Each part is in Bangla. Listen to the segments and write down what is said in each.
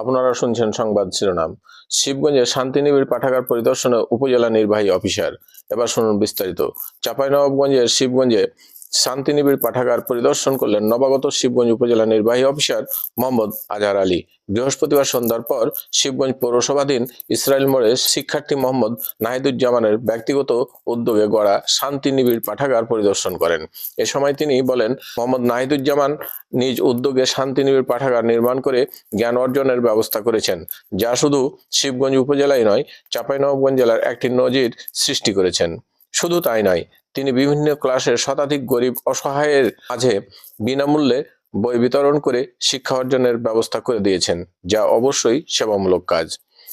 আপনারা শুনছেন সংবাদ শিরোনাম। শিবগঞ্জে শান্তিনিবিড় পাঠাগার পরিদর্শনে উপজেলা নির্বাহী অফিসার। এবার শুনুন বিস্তারিত। চাঁপাইনবাবগঞ্জের শিবগঞ্জে শান্তিনিবিড় পাঠাগার পরিদর্শন করলেন নবাগত শিবগঞ্জ উপজেলা নির্বাহী অফিসার মোহাম্মদ আজহার আলী। বৃহস্পতিবার সন্ধ্যার পর শিবগঞ্জ পৌরসভাধীন ইসরায়েল মোড়ে শিক্ষার্থী মোহাম্মদ নাহিদুজ্জামানের ব্যক্তিগত উদ্যোগে গড়া শান্তিনিবিড় পাঠাগার পরিদর্শন করেন। এ সময় তিনি বলেন, মোহাম্মদ নাহিদুজ্জামান নিজ উদ্যোগে শান্তিনিবিড় পাঠাগার নির্মাণ করে জ্ঞান অর্জনের ব্যবস্থা করেছেন, যা শুধু শিবগঞ্জ উপজেলায় নয়, চাঁপাইনবাবগঞ্জ জেলার একটি নজির সৃষ্টি করেছেন। শুধু তাই নয়, তিনি বিভিন্ন ক্লাসের শতাধিক গরিব অসহায়ের মাঝে বিনামূল্যে বই বিতরণ করে শিক্ষা অর্জনের ব্যবস্থা করে দিয়েছেন, যা অবশ্যই সেবামূলক কাজ।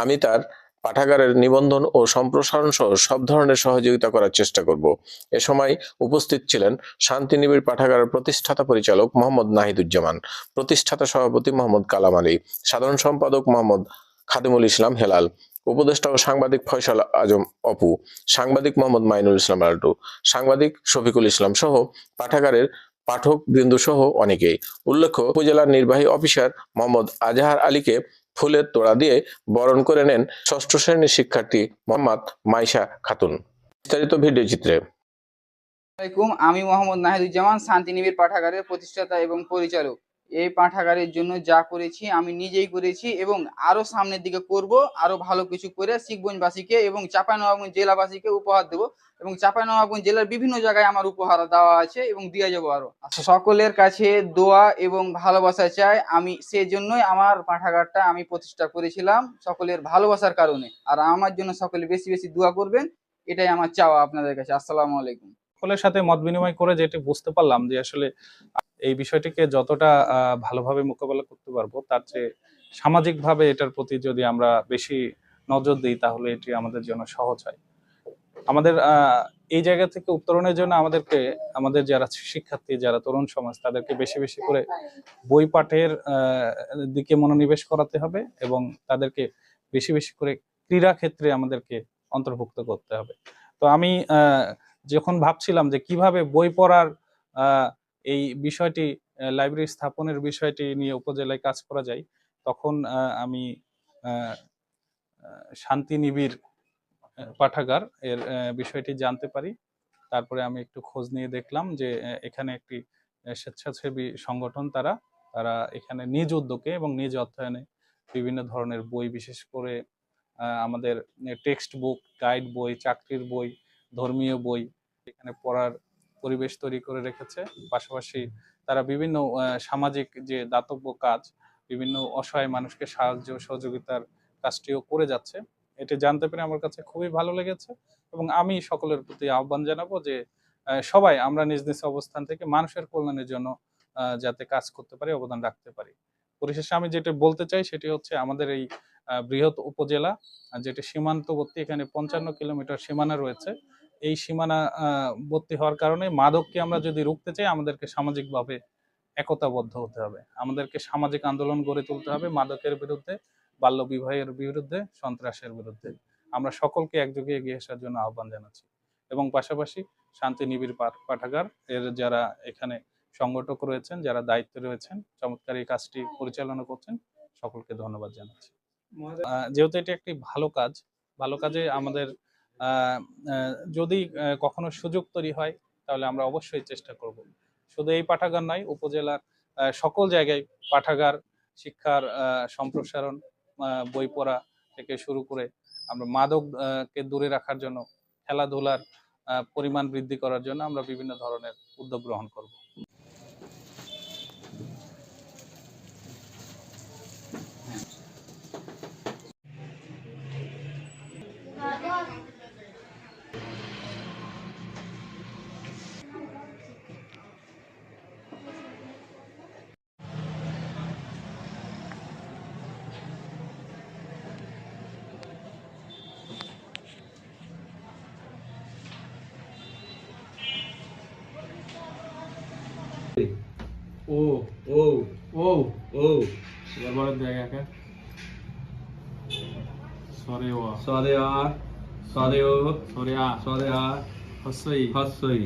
আমি তার পাঠাগারের নিবন্ধন ও সম্প্রসারণ সহ সব ধরনের সহযোগিতা করার চেষ্টা করব। এ সময় উপস্থিত ছিলেন শান্তি শান্তিনিবিড় পাঠাগারের প্রতিষ্ঠাতা পরিচালক মোহাম্মদ নাহিদুজ্জামান, প্রতিষ্ঠাতা সভাপতি মোহাম্মদ কালাম আলী, সাধারণ সম্পাদক মোহাম্মদ খাদিমুল ইসলাম হেলাল উপদেষ্টা ও সাংবাদিক ফয়সাল আজম অপু, সাংবাদিক মোহাম্মদ মাইনুল ইসলাম লাল্টু সাংবাদিক শফিকুল ইসলাম সহ পাঠাগারের পাঠক সহ অনেকেই। উল্লেখ্য, উপজেলার নির্বাহী অফিসার মোহাম্মদ আজাহার আলীকে ফুলের তোড়া দিয়ে বরণ করে নেন ষষ্ঠ শ্রেণির শিক্ষার্থী মোহাম্মদ মাইশা খাতুন। বিস্তারিত ভিডিও চিত্রে। আমি মোহাম্মদ নাহিদুজ্জামান, শান্তিনিবিড় পাঠাগারের প্রতিষ্ঠাতা এবং পরিচালক। এই পাঠাগারের জন্য যা করেছি আমি নিজেই করেছি এবং আরও সামনের দিকে করব আরও ভালো কিছু করে শিখগঞ্জবাসীকে এবং চাঁপাইনবাবগঞ্জ জেলাবাসীকে উপহার দেব এবং চাঁপাইনবাবগঞ্জ জেলার বিভিন্ন জায়গায় আমার উপহার দেওয়া আছে এবং দিয়ে যাব আরও। আচ্ছা, সকলের কাছে দোয়া এবং ভালোবাসা চাই। আমি সেজন্যই আমার পাঠাগারটা আমি প্রতিষ্ঠা করেছিলাম সকলের ভালোবাসার কারণে। আর আমার জন্য সকলে বেশি বেশি দোয়া করবেন এটাই আমার চাওয়া আপনাদের কাছে। আসসালামু আলাইকুম। সকলের সাথে মত বিনিময় করে যেটি বুঝতে পারলাম যে আসলে এই বিষয়টিকে যতটা ভালোভাবে মোকাবেলা করতে পারব, তার চেয়ে সামাজিকভাবে এটার প্রতি যদি আমরা বেশি নজর দিই, তাহলে এটি আমাদের জন্য সহজ হয়। আমাদের এই জায়গা থেকে উত্তরণের জন্য আমাদেরকে, আমাদের যারা শিক্ষার্থী, যারা তরুণ সমাজ, তাদেরকে বেশি বেশি করে বই পাঠের দিকে মনোনিবেশ করাতে হবে এবং তাদেরকে বেশি বেশি করে ক্রীড়া ক্ষেত্রে আমাদেরকে অন্তর্ভুক্ত করতে হবে। তো আমি যখন ভাবছিলাম যে কীভাবে বই পড়ার এই বিষয়টি লাইব্রেরি স্থাপনের বিষয়টি নিয়ে উপজেলায় কাজ করা যায়, তখন আমি শান্তি নিবিড় পাঠাগার এর বিষয়টি জানতে পারি। তারপরে আমি একটু খোঁজ নিয়ে দেখলাম যে এখানে একটি স্বেচ্ছাসেবী সংগঠন তারা তারা এখানে নিজ উদ্যোগে এবং নিজ অর্থায়নে বিভিন্ন ধরনের বই, বিশেষ করে আমাদের টেক্সট বুক গাইড বই, চাকরির বই ধর্মীয় বই এখানে পড়ার পরিবেশ তৈরি করে রেখেছে। পাশাপাশি তারা বিভিন্ন সামাজিক যে দাতব্য কাজ, বিভিন্ন অসহায় মানুষকে সাহায্য, সহযোগিতার কাজটিও করে যাচ্ছে। এটি জানতে পেরে আমার কাছে খুবই ভালো লেগেছে এবং আমি সকলের প্রতি আহ্বান জানাব যে সবাই আমরা নিজ নিজ অবস্থান থেকে মানুষের কল্যাণের জন্য যাতে কাজ করতে পারি, অবদান রাখতে পারি। পরিশেষে আমি যেটা বলতে চাই সেটি হচ্ছে আমাদের এই বৃহৎ উপজেলা, যেটি সীমান্তবর্তী, এখানে পঞ্চান্ন কিলোমিটার সীমানা রয়েছে। এই সীমানা বর্তী হওয়ার কারণে মাদককে আমরা যদি রুখতে চাই, আমাদেরকে সামাজিকভাবে একতাবদ্ধ হতে হবে। আমাদেরকে সামাজিক আন্দোলন গড়ে তুলতে হবে মাদকের বিরুদ্ধে, বাল্য বিবাহের বিরুদ্ধে, সন্ত্রাসের বিরুদ্ধে। আমরা সকলকে একযোগে এগিয়ে আসার জন্য আহ্বান জানাচ্ছি। এবং পাশাপাশি শান্তি নিবিড় পাঠ- পাঠাগার এর যারা এখানে সংগঠক রয়েছেন, যারা দায়িত্বে রয়েছেন, চমৎকার এই কাজটি পরিচালনা করছেন, সকলকে ধন্যবাদ জানাচ্ছি। যেহেতু এটি একটি ভালো কাজ, ভালো কাজে আমাদের যদি কখনো সুযোগ তৈরি হয়, তাহলে আমরা অবশ্যই চেষ্টা করব। শুধু এই পাঠাগার নয়, উপজেলার সকল জায়গায় পাঠাগার, শিক্ষার সম্প্রসারণ বই পড়া থেকে শুরু করে আমরা মাদক কে দূরে রাখার জন্য, খেলাধুলার পরিমাণ বৃদ্ধি করার জন্য আমরা বিভিন্ন ধরনের উদ্যোগ গ্রহণ করব। ও ও ও। ও। এবার দেখা সরে ও। সরে আ সরে ও। সরে আ। সরে আ। হসই হসই